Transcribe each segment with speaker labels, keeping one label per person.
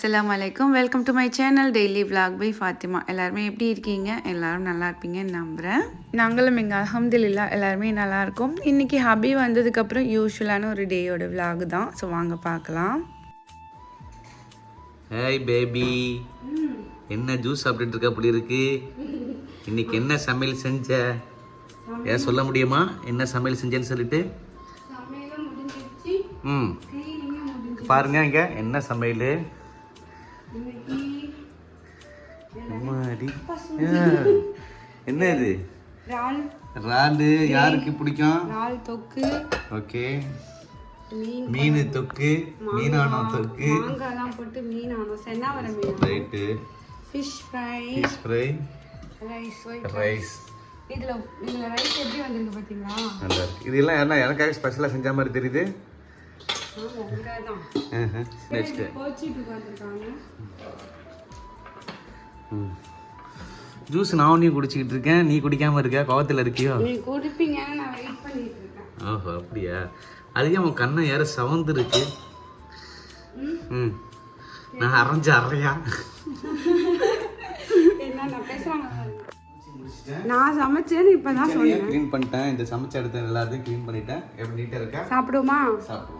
Speaker 1: அஸ்ஸலாமு அலைக்கும் welcome to my channel daily vlog by Fathima எல்லாருமே எப்படி இருக்கீங்க? எல்லாரும் நல்லா இருப்பீங்கன்னு நம்புகிறேன் நாங்களும் இங்கே அல்ஹம்துலில்லா எல்லாருமே நல்லா இருக்கோம். இன்றைக்கி ஹபி வந்ததுக்கப்புறம் யூஸ்வலான ஒரு டேயோட vlog தான். ஸோ வாங்க பார்க்கலாம்.
Speaker 2: ஹேய் பேபி என்ன ஜூஸ் சாப்பிட்டுட்டு இருக்க? அப்படி இருக்கு? இன்னைக்கு என்ன சமையல் செஞ்ச? ஏன் சொல்ல முடியுமா? என்ன சமையல் செஞ்சேன்னு சொல்லிட்டு? ம். பாருங்க இங்க என்ன சமையல். என்ன இது?
Speaker 1: இறாலு.
Speaker 2: யாருக்கு பிடிக்கும்?
Speaker 1: இறால் தொக்கு.
Speaker 2: ஓகே. மீன் தொக்கு மீனான தொக்கு.
Speaker 1: மாங்காய்லாம் போட்டு மீன் ஆனோம். சென்னாவர மீன்.
Speaker 2: Right.
Speaker 1: Fish fry
Speaker 2: fish fry
Speaker 1: rice
Speaker 2: rice
Speaker 1: இதில் இதில் ரைஸ் எப்படி வந்திருக்கு பார்த்தீங்களா?
Speaker 2: நல்லா இருக்கு. இதெல்லாம் என்ன எனக்காக ஸ்பெஷலாக செஞ்ச மாதிரி தெரியுது.
Speaker 1: உட்காந்துருக்காங்க
Speaker 2: ஜூஸ் நான் நீ குடிச்சிக்கிட்டு இருக்கேன். நீ குடிக்காம இருக்க? கோவத்தில் இருக்கியோ?
Speaker 1: நீ குடிப்பீங்கன்னு நான் வெயிட் பண்ணிட்டு இருக்கேன்
Speaker 2: ஓஹோ அப்படியா? அதுக்கே உன் கண்ணை யார சவந்து இருக்கு ம். நான் அரைஞ்ச அறையா
Speaker 1: நான் சமைச்சேன்னு இப்போ தான் சொன்னேன்.
Speaker 2: க்ளீன் பண்ணிட்டேன். இந்த சமைச்ச இடத்த எல்லாத்தையும் க்ளீன் பண்ணிட்டேன். எப்படி நீட்டாக இருக்கா?
Speaker 1: சாப்பிடுமா
Speaker 2: சாப்பிடுவோம்.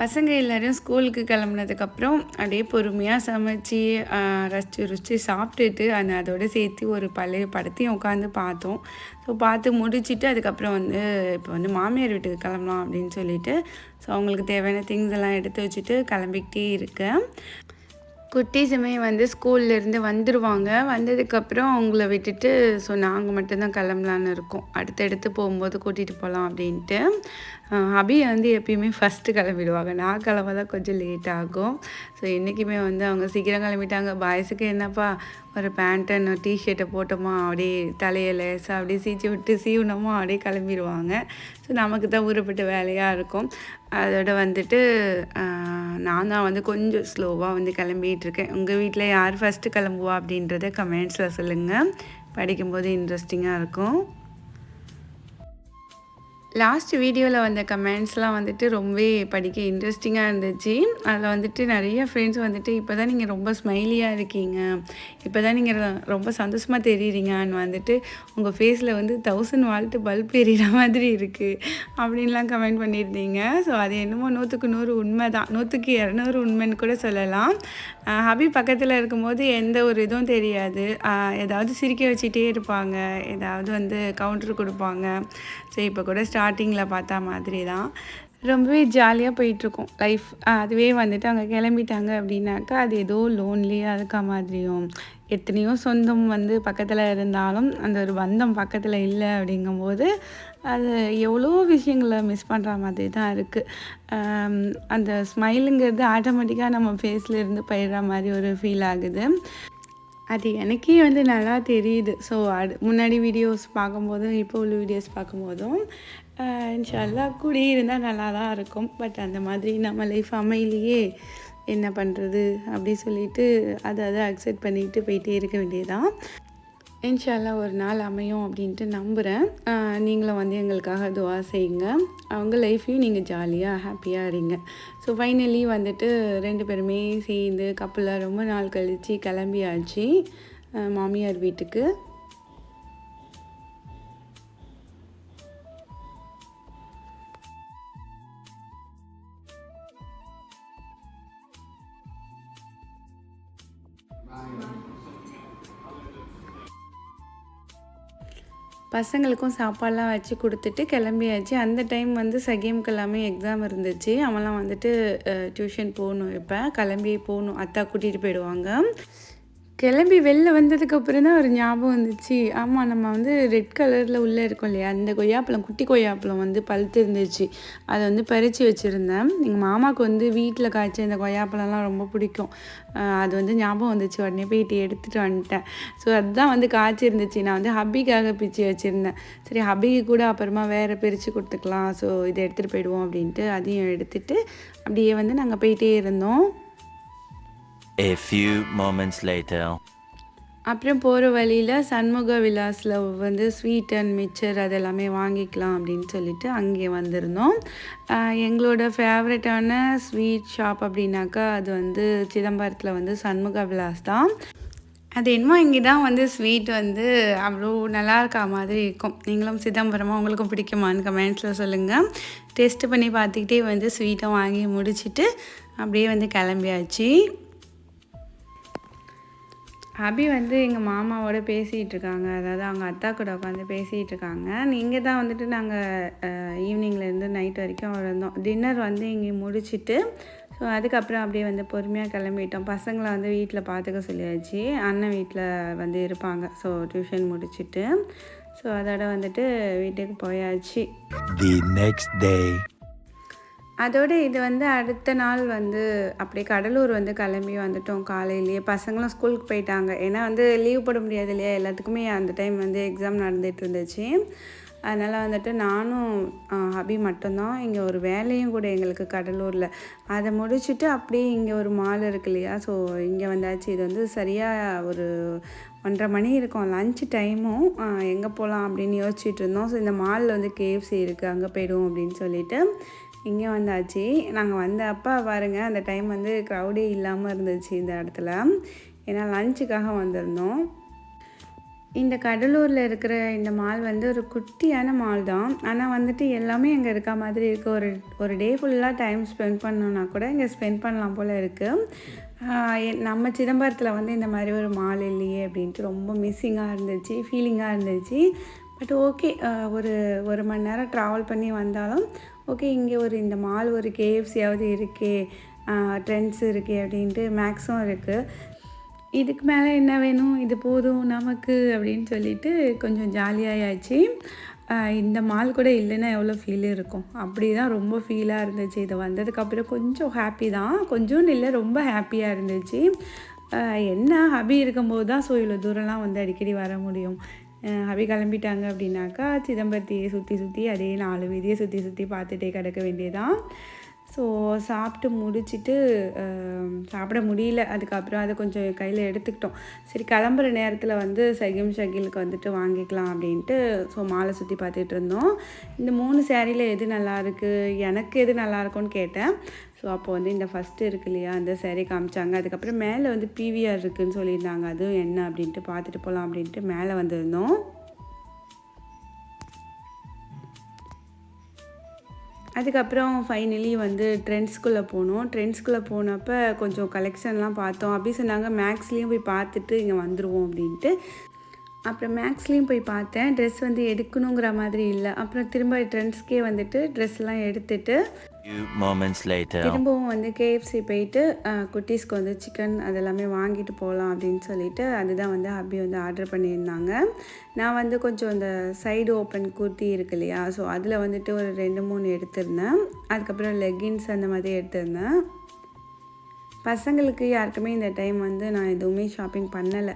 Speaker 1: பசங்க எல்லோரும் ஸ்கூலுக்கு கிளம்புனதுக்கப்புறம் அப்படியே பொறுமையாக சமைச்சு ரசித்து ருசித்து சாப்பிட்டுட்டு அந்த அதோடு சேர்த்து ஒரு பழைய படத்தையும் உட்காந்து பார்த்தோம். ஸோ பார்த்து முடிச்சுட்டு அதுக்கப்புறம் வந்து இப்போ வந்து மாமியார் வீட்டுக்கு கிளம்பலாம் அப்படின்னு சொல்லிட்டு ஸோ அவங்களுக்கு தேவையான திங்ஸ் எல்லாம் எடுத்து வச்சுட்டு கிளம்பிக்கிட்டே இருக்கேன். குட்டீஸுமே வந்து ஸ்கூல்லேருந்து வந்துடுவாங்க வந்ததுக்கப்புறம் அவங்கள விட்டுட்டு ஸோ நாங்கள் மட்டும்தான் கிளம்பலான்னு இருக்கோம். அடுத்தடுத்து போகும்போது கூட்டிகிட்டு போகலாம் அப்படின்ட்டு. அஹ் அபியை வந்து எப்பயுமே ஃபஸ்ட்டு கிளம்பிடுவாங்க. நான் கிளம்ப தான் கொஞ்சம் லேட் ஆகும். ஸோ இன்றைக்குமே வந்து அவங்க சீக்கிரம் கிளம்பிட்டாங்க. பாய்ஸுக்கு என்னப்பா ஒரு பேண்ட்டு டிஷர்ட்டை போட்டோமா அப்படியே தலையை லேசாக அப்படியே சீச்சு விட்டு சீவுனோமா அப்படியே கிளம்பிடுவாங்க. ஸோ நமக்கு தான் ஊறப்பட்ட வேலையாக இருக்கும். அதோட வந்துட்டு நான் தான் வந்து கொஞ்சம் ஸ்லோவாக வந்து கிளம்பிகிட்ருக்கேன் உங்கள் வீட்டில் யார் ஃபஸ்ட்டு கிளம்புவா அப்படின்றத கமெண்ட்ஸில் சொல்லுங்கள் படிக்கும்போது இன்ட்ரெஸ்டிங்காக இருக்கும். லாஸ்ட் வீடியோவில் வந்த கமெண்ட்ஸ்லாம் வந்துட்டு ரொம்பவே படிக்க இன்ட்ரெஸ்டிங்காக இருந்துச்சு. அதில் வந்துட்டு நிறைய ஃப்ரெண்ட்ஸ் வந்துட்டு இப்போ தான் நீங்கள் ரொம்ப ஸ்மைலியாக இருக்கீங்க. இப்போ தான் நீங்கள் ரொம்ப சந்தோஷமாக தெரியுறீங்கன்னு வந்துட்டு உங்கள் ஃபேஸில் வந்து தௌசண்ட் வால்ட்டு பல்ப் எறிகிற மாதிரி இருக்குது அப்படின்லாம் கமெண்ட் பண்ணியிருந்தீங்க. ஸோ அது என்னமோ நூற்றுக்கு நூறு உண்மை தான். நூற்றுக்கு இரநூறு உண்மைன்னு கூட சொல்லலாம். ஹபி பக்கத்தில் இருக்கும்போது எந்த ஒரு இதுவும் தெரியாது. ஏதாவது சிரிக்க வச்சுட்டே இருப்பாங்க. ஏதாவது வந்து கவுண்டர் கொடுப்பாங்க. ஸோ இப்போ கூட ஸ்டார்டிங்கில் பார்த்தா மாதிரி தான். ரொம்பவே ஜாலியாக போயிட்டுருக்கோம். லைஃப் அதுவே வந்துட்டு அவங்க கிளம்பிட்டாங்க அப்படின்னாக்கா அது ஏதோ லோன்லியாக இருக்க மாதிரியும். எத்தனையோ சொந்தம் வந்து பக்கத்தில் இருந்தாலும் அந்த ஒரு பந்தம் பக்கத்தில் இல்லை அப்படிங்கும்போது அது எவ்வளோ விஷயங்களை மிஸ் பண்ணுற மாதிரி தான் இருக்குது அந்த ஸ்மைலுங்கிறது ஆட்டோமேட்டிக்காக நம்ம ஃபேஸில் இருந்து போயிடுற மாதிரி ஒரு ஃபீல் ஆகுது. அது எனக்கே வந்து நல்லா தெரியுது. ஸோ அது முன்னாடி வீடியோஸ் பார்க்கும்போதும் இப்போ உள்ள வீடியோஸ் பார்க்கும்போதும் ஆஹ் இன்ஷால்லா கூடி இருந்தால் நல்லா தான் இருக்கும். பட் அந்த மாதிரி நம்ம லைஃப் அமையிலேயே என்ன பண்ணுறது அப்படி சொல்லிட்டு அதை அதை அக்செப்ட் பண்ணிட்டு போயிட்டே இருக்க வேண்டியதான் இன்ஷால்லா ஒரு நாள் அமையும் அப்படின்ட்டு நம்புகிறேன் நீங்களும் வந்து எங்களுக்காக துவா செய்யுங்க. அவங்க லைஃப்பையும் நீங்கள் ஜாலியாக ஹாப்பியாக இருங்க. ஸோ ஃபைனலி வந்துட்டு ரெண்டு பேருமே சேர்ந்து கப்பலாக ரொம்ப நாள் கழித்து கிளம்பியாச்சு. மாமியார் வீட்டுக்கு. பசங்களுக்கும் சாப்பாடெலாம் வச்சு கொடுத்துட்டு கிளம்பியாச்சு. அந்த டைம் வந்து சகேமுக்கு எல்லாமே எக்ஸாம் இருந்துச்சு. அவன்லாம் வந்துட்டு டியூஷன் போகணும் இப்போ. கிளம்பி போகணும். அத்தா கூட்டிகிட்டு போயிடுவாங்க. கிளம்பி வெளில வந்ததுக்கப்புறம் தான் ஒரு ஞாபகம் வந்துச்சு. ஆமாம் நம்ம வந்து ரெட் கலரில் உள்ளே இருக்கோம் இல்லையா? அந்த கொய்யாப்பழம் குட்டி கொய்யாப்பழம் வந்து பழுத்து இருந்துச்சு. அதை வந்து பறித்து வச்சுருந்தேன். எங்கள் மாமாவுக்கு வந்து வீட்டில் காய்ச்ச இந்த கொய்யாப்பழம்லாம் ரொம்ப பிடிக்கும். அது வந்து ஞாபகம் வந்துச்சு. உடனே போயிட்டு எடுத்துகிட்டு வந்துட்டேன். ஸோ அதுதான் வந்து காய்ச்சி இருந்துச்சு நான் வந்து ஹப்பிக்காக பிச்சு வச்சுருந்தேன். சரி ஹப்பிக்கு கூட அப்புறமா வேறு பிரித்து கொடுத்துக்கலாம். ஸோ இதை எடுத்துகிட்டு போயிடுவோம் அப்படின்ட்டு அதையும் எடுத்துகிட்டு அப்படியே வந்து நாங்கள் போயிட்டே இருந்தோம்.
Speaker 3: A few moments later.
Speaker 1: அப்புறம் போகிற வழியில் சண்முக விலாஸில் வந்து ஸ்வீட் அண்ட் மிச்சர் அது எல்லாமே வாங்கிக்கலாம் அப்படின்னு சொல்லிட்டு அங்கே வந்திருந்தோம். எங்களோட ஃபேவரட்டான ஸ்வீட் ஷாப் அப்படின்னாக்கா அது வந்து சிதம்பரத்தில் வந்து சண்முக விலாஸ் தான். அது என்னமோ இங்கே தான் வந்து ஸ்வீட் வந்து அவ்வளோ நல்லா இருக்கா மாதிரி இருக்கும். நீங்களும் சிதம்பரமாக உங்களுக்கும் பிடிக்குமான்னு கமெண்ட்ஸில் சொல்லுங்கள் டேஸ்ட் பண்ணி பார்த்துக்கிட்டே வந்து ஸ்வீட்டை வாங்கி முடிச்சிட்டு அப்படியே வந்து கிளம்பியாச்சு. அபி வந்து எங்கள் மாமாவோட பேசிகிட்டு இருக்காங்க அதாவது அவங்க அத்தா கூட உட்காந்து பேசிகிட்டு இருக்காங்க நீங்கள் தான் வந்துட்டு நாங்கள் ஈவினிங்லேருந்து நைட் வரைக்கும் இருந்தோம். டின்னர் வந்து இங்கே முடிச்சிட்டு ஸோ அதுக்கப்புறம் அப்படியே வந்து பொறுமையாக கிளம்பிட்டோம். பசங்களை வந்து வீட்டில் பார்த்துக்க சொல்லியாச்சு. அண்ணன் வீட்டில் வந்து இருப்பாங்க. ஸோ டியூஷன் முடிச்சிட்டு ஸோ அதோட வந்துட்டு வீட்டுக்கு போயாச்சு. அதோட இது வந்து அடுத்த நாள் வந்து அப்படியே கடலூர் வந்து கிளம்பி வந்துட்டோம் காலையிலேயே. பசங்களும் ஸ்கூலுக்கு போயிட்டாங்க. ஏன்னா வந்து லீவ் போட முடியாது இல்லையா? எல்லாத்துக்குமே அந்த டைம் வந்து எக்ஸாம் நடந்துட்டு இருந்துச்சு. அதனால் வந்துட்டு நானும் ஹபி மட்டும்தான். இங்கே ஒரு வேலையும் கூட எங்களுக்கு கடலூரில். அதை முடிச்சுட்டு அப்படியே இங்கே ஒரு மால் இருக்கு இல்லையா? ஸோ இங்கே வந்தாச்சு. இது வந்து சரியாக ஒரு ஒன்றரை மணி இருக்கும். லஞ்ச் டைமும் எங்கே போகலாம் அப்படின்னு யோசிச்சுட்டு இருந்தோம். ஸோ இந்த மாலில் வந்து கேஎஃப்சி இருக்குது அங்கே போயிடுவோம் அப்படின்னு சொல்லிட்டு. இங்கே வந்தாச்சு. நாங்கள் வந்த அப்போ பாருங்கள் அந்த டைம் வந்து க்ரௌடே இல்லாமல் இருந்துச்சு இந்த இடத்துல. ஏன்னா லஞ்சுக்காக வந்திருந்தோம். இந்த கடலூரில் இருக்கிற இந்த மால் வந்து ஒரு குட்டியான மால் தான். ஆனால் வந்துட்டு எல்லாமே அங்கே இருக்க மாதிரி இருக்குது ஒரு ஒரு டே ஃபுல்லாக டைம் ஸ்பெண்ட் பண்ணோன்னா கூட இங்கே ஸ்பெண்ட் பண்ணலாம் போல் இருக்குது நம்ம சிதம்பரத்தில் வந்து இந்த மாதிரி ஒரு மால் இல்லையே அப்படின்ட்டு ரொம்ப மிஸ்ஸிங்காக இருந்துச்சு ஃபீலிங்காக இருந்துச்சு. பட் ஓகே ஒரு ஒரு மணி நேரம் ட்ராவல் பண்ணி வந்தாலும் ஓகே இங்கே ஒரு இந்த மால் ஒரு கேஎஃப்சியாவது இருக்கே ட்ரெண்ட்ஸ் இருக்கே அப்படின்ட்டு மேக்ஸும் இருக்குது இதுக்கு மேலே என்ன வேணும்? இது போதும் நமக்கு அப்படின்னு சொல்லிட்டு கொஞ்சம் ஜாலியாயாச்சு. இந்த மால் கூட இல்லைன்னா எவ்வளோ ஃபீல் இருக்கும்? அப்படி தான் ரொம்ப ஃபீலாக இருந்துச்சு. இது வந்ததுக்கப்புறம் கொஞ்சம் ஹாப்பி தான். கொஞ்சோன்னு இல்லை ரொம்ப ஹாப்பியாக இருந்துச்சு. என்ன ஹபி இருக்கும்போது தான் ஸோ இவ்வளோ தூரம்லாம் வந்து அடிக்கடி வர முடியும். அவை கிளம்பிட்டாங்க அப்படின்னாக்கா சிதம்பரத்தையே சுற்றி சுற்றி அதே நாலு வீதியை சுற்றி சுற்றி பார்த்துட்டே கிடக்க வேண்டியதான் ஸோ சாப்பிட்டு முடிச்சுட்டு சாப்பிட முடியல. அதுக்கப்புறம் அதை கொஞ்சம் கையில் எடுத்துக்கிட்டோம். சரி கிளம்புற நேரத்தில் வந்து சகிம் ஷகிலுக்கு வந்துட்டு வாங்கிக்கலாம் அப்படின்ட்டு ஸோ மாலை சுற்றி பார்த்துட்டு இருந்தோம். இந்த மூணு சேரீயில் எது நல்லா இருக்குது எனக்கு எது நல்லா இருக்கும்னு கேட்டேன். ஸோ அப்போ வந்து இந்த ஃபஸ்ட்டு இருக்கு இல்லையா அந்த சேரீ காமிச்சாங்க. அதுக்கப்புறம் மேலே வந்து பிவிஆர் இருக்குதுன்னு சொல்லியிருந்தாங்க. அதுவும் என்ன அப்படின்ட்டு பார்த்துட்டு போகலாம் அப்படின்ட்டு மேலே வந்திருந்தோம். அதுக்கப்புறம் ஃபைனலி வந்து ட்ரெண்ட்ஸ்குள்ளே போனோம். ட்ரெண்ட்ஸ்குள்ளே போனப்போ கொஞ்சம் கலெக்ஷன்லாம் பார்த்தோம். அப்படி சொன்னாங்க மேக்ஸ்லேயும் போய் பார்த்துட்டு இங்கே வந்துடுவோம் அப்படின்ட்டு. அப்புறம் மேக்ஸ்லேயும் போய் பார்த்தேன். ட்ரெஸ் வந்து எடுக்கணுங்கிற மாதிரி இல்லை. அப்புறம் திரும்ப ட்ரெண்ட்ஸ்க்கே வந்துட்டு ட்ரெஸ்லாம் எடுத்துட்டு திரும்பவும் வந்து கேஎஃப்சி போயிட்டு குட்டீஸ்க்கு வந்து சிக்கன் அதெல்லாமே வாங்கிட்டு போகலாம் அப்படின்னு சொல்லிட்டு அதுதான் வந்து அபி வந்து ஆர்டர் பண்ணியிருந்தாங்க. நான் வந்து கொஞ்சம் இந்த சைடு ஓப்பன் குர்த்தி இருக்கு இல்லையா ஸோ அதில் வந்துட்டு ஒரு ரெண்டு மூணு எடுத்திருந்தேன். அதுக்கப்புறம் லெகின்ஸ் அந்த மாதிரி எடுத்திருந்தேன். பசங்களுக்கு யாருக்குமே இந்த டைம் வந்து நான் எதுவுமே ஷாப்பிங் பண்ணலை.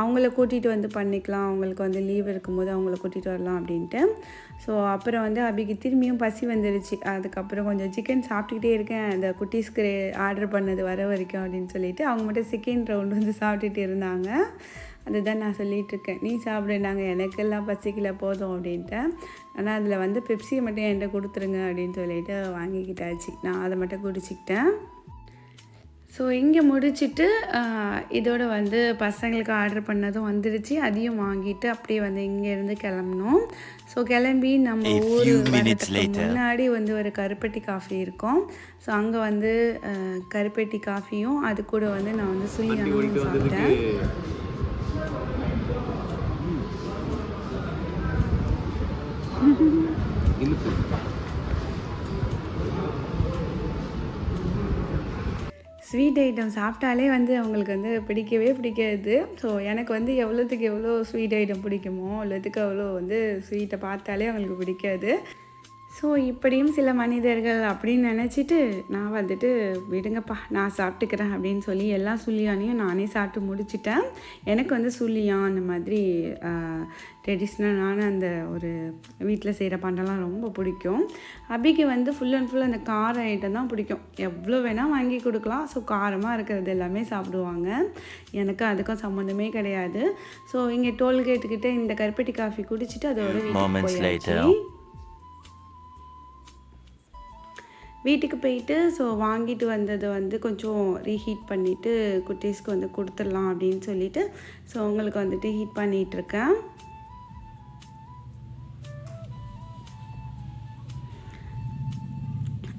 Speaker 1: அவங்கள கூட்டிகிட்டு வந்து பண்ணிக்கலாம். அவங்களுக்கு வந்து லீவ் இருக்கும்போது அவங்கள கூட்டிகிட்டு வரலாம் அப்படின்ட்டு. ஸோ அப்புறம் வந்து அபிக்கு திரும்பியும் பசி வந்துருச்சு. அதுக்கப்புறம் கொஞ்சம் சிக்கன் சாப்பிட்டுக்கிட்டே இருக்கேன். அந்த குட்டீஸ்க்கு ஆர்டர் பண்ணது வர வரைக்கும் அப்படின்னு சொல்லிட்டு அவங்க மட்டும் செகண்ட் ரவுண்ட் வந்து சாப்பிட்டுட்டு இருந்தாங்க. அதுதான் நான் சொல்லிகிட்ருக்கேன் இருக்கேன். நீ சாப்பிடுனாங்க எனக்கெல்லாம் பசிக்கல. போதும் அப்படின்ட்டு. ஆனால் அதில் வந்து பெப்சியை மட்டும் என்கிட்ட கொடுத்துருங்க அப்படின்னு சொல்லிட்டு வாங்கிக்கிட்டாச்சு. நான் அதை மட்டும் குடிச்சிக்கிட்டேன். ஸோ இங்கே முடிச்சிட்டு இதோட வந்து பசங்களுக்கு ஆர்டர் பண்ணதும் வந்துடுச்சு அதையும் வாங்கிட்டு அப்படியே வந்து இங்கேருந்து கிளம்புனோம். ஸோ கிளம்பி நம்ம ஊர். முன்னாடி வந்து ஒரு கருப்பட்டி காஃபி இருக்கும். ஸோ அங்கே வந்து கருப்பட்டி காஃபியும் அது கூட வந்து நான் வந்து சுழியானமும் சாப்பிட்டேன். ஸ்வீட் ஐட்டம் சாப்பிட்டாலே வந்து அவங்களுக்கு வந்து பிடிக்கவே பிடிக்காது. ஸோ எனக்கு வந்து எவ்வளோத்துக்கு எவ்வளோ ஸ்வீட் ஐட்டம் பிடிக்குமோ அவ்வளோத்துக்கு அவ்வளோ வந்து ஸ்வீட்டை பார்த்தாலே அவங்களுக்கு பிடிக்காது. ஸோ இப்படியும் சில மனிதர்கள் அப்படின்னு நினச்சிட்டு நான் வந்துட்டு விடுங்கப்பா நான் சாப்பிட்டுக்கிறேன் அப்படின்னு சொல்லி எல்லா சுள்ளியானையும் நானே சாப்பிட்டு முடிச்சிட்டேன். எனக்கு வந்து சுள்ளியான் அந்த மாதிரி ட்ரெடிஷ்னலான அந்த ஒரு வீட்டில் செய்கிற பண்டம்லாம் ரொம்ப பிடிக்கும். அபிக்கு வந்து ஃபுல் அண்ட் ஃபுல் அந்த கார ஐட்டம் தான் பிடிக்கும். எவ்வளோ வேணால் வாங்கி கொடுக்கலாம். ஸோ காரமாக இருக்கிறது எல்லாமே சாப்பிடுவாங்க. எனக்கு அதுக்கும் சம்மந்தமே கிடையாது. ஸோ இங்கே டோல்கேட்டுக்கிட்ட இந்த கருப்பட்டி காஃபி குடிச்சிட்டு அதோட வீட்டுக்கு போயாச்சு. வீட்டுக்கு போயிட்டு ஸோ வாங்கிட்டு வந்ததை வந்து கொஞ்சம் ரீஹீட் பண்ணிவிட்டு குட்டீஸ்க்கு வந்து கொடுத்துடலாம் அப்படின்னு சொல்லிட்டு ஸோ உங்களுக்கு வந்துட்டு ஹீட் பண்ணிகிட்ருக்கேன்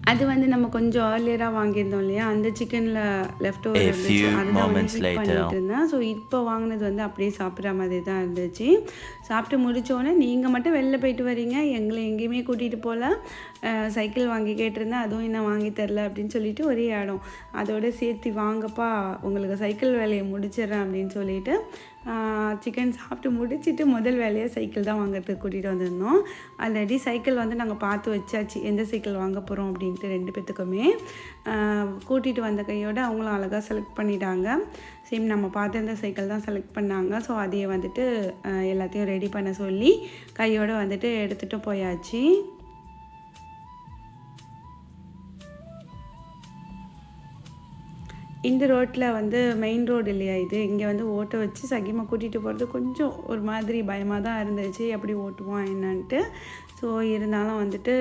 Speaker 1: அது வந்து நம்ம கொஞ்சம் ஏர்லியராக வாங்கியிருந்தோம் இல்லையா? அந்த சிக்கனில் லெஃப்ட் ஓவர் இருந்துச்சு. அதுதான் வந்து. பண்ணிட்டு இருந்தேன். ஸோ இப்போ வாங்கினது வந்து அப்படியே சாப்பிட்ற மாதிரி தான் இருந்துச்சு. சாப்பிட்டு முடித்தோடனே நீங்கள் மட்டும் வெளில போயிட்டு வரீங்க. எங்களை எங்கேயுமே கூட்டிகிட்டு போகல. சைக்கிள் வாங்கி கேட்டிருந்தேன். அதுவும் இன்னும் வாங்கி தரல அப்படின்னு சொல்லிட்டு ஒரே இடம் அதோட சேர்த்து வாங்கப்பா உங்களுக்கு சைக்கிள் வேலையை முடிச்சிடுறேன் அப்படின்னு சொல்லிட்டு சிக்கன் சாப்பிட்டு முடிச்சிட்டு முதல் வேலையாக சைக்கிள் தான் வாங்குறதுக்கு கூட்டிகிட்டு வந்திருந்தோம். ஆல்ரெடி சைக்கிள் வந்து நாங்கள் பார்த்து வச்சாச்சு. எந்த சைக்கிள் வாங்க போகிறோம் அப்படின்ட்டு ரெண்டு பேத்துக்குமே. கூட்டிகிட்டு வந்த கையோடு அவங்களும் அழகாக செலக்ட் பண்ணிட்டாங்க. சேம் நம்ம பார்த்துருந்த சைக்கிள் தான் செலக்ட் பண்ணாங்க. ஸோ அதையே வந்துட்டு எல்லாத்தையும் ரெடி பண்ண சொல்லி கையோடு வந்துட்டு எடுத்துகிட்டு போயாச்சு. இந்த ரோட்டில் வந்து மெயின் ரோடு இல்லையா இது? இங்கே வந்து ஓட்ட வச்சு சகிமா கூட்டிகிட்டு போகிறது கொஞ்சம் ஒரு மாதிரி பயமாக தான் இருந்துச்சு. எப்படி ஓட்டுவான் என்னன்ட்டு. ஸோ இருந்தாலும் வந்துட்டு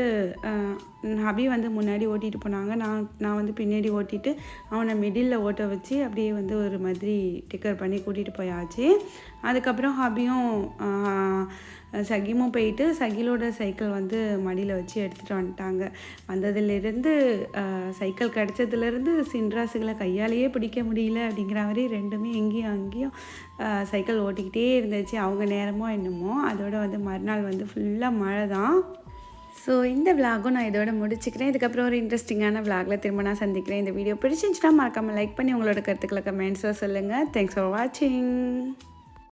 Speaker 1: ஹபி வந்து முன்னாடி ஓட்டிகிட்டு போனாங்க. நான் நான் வந்து பின்னாடி ஓட்டிட்டு அவனை மிடில் ஓட்ட வச்சு அப்படியே வந்து ஒரு மாதிரி டிக்கர் பண்ணி கூட்டிகிட்டு போயாச்சு. அதுக்கப்புறம் ஹபியும் சகிமும் போயிட்டு சகிலோட சைக்கிள் வந்து மடியில் வச்சு எடுத்துகிட்டு வந்துட்டாங்க. வந்ததுலேருந்து சைக்கிள் கிடச்சதுலேருந்து சின்ராசுகளை கையாலேயே பிடிக்க முடியல அப்படிங்கிற மாதிரி ரெண்டுமே எங்கேயும் அங்கேயும் சைக்கிள் ஓட்டிக்கிட்டே இருந்துச்சு. அவங்க நேரமோ என்னமோ அதோட வந்து மறுநாள் வந்து ஃபுல்லாக மழை தான். ஸோ இந்த விலாகும் நான் இதோட முடிச்சுக்கிறேன். இதுக்கப்புறம் ஒரு இன்ட்ரெஸ்டிங்கான விலாகில் திரும்ப நான் சந்திக்கிறேன். இந்த வீடியோ பிடிச்சிருந்துச்சுன்னா மறக்காமல் லைக் பண்ணி உங்களோட கருத்துக்களை கமெண்ட்ஸில் சொல்லுங்கள் தேங்க்ஸ் ஃபார் வாட்சிங்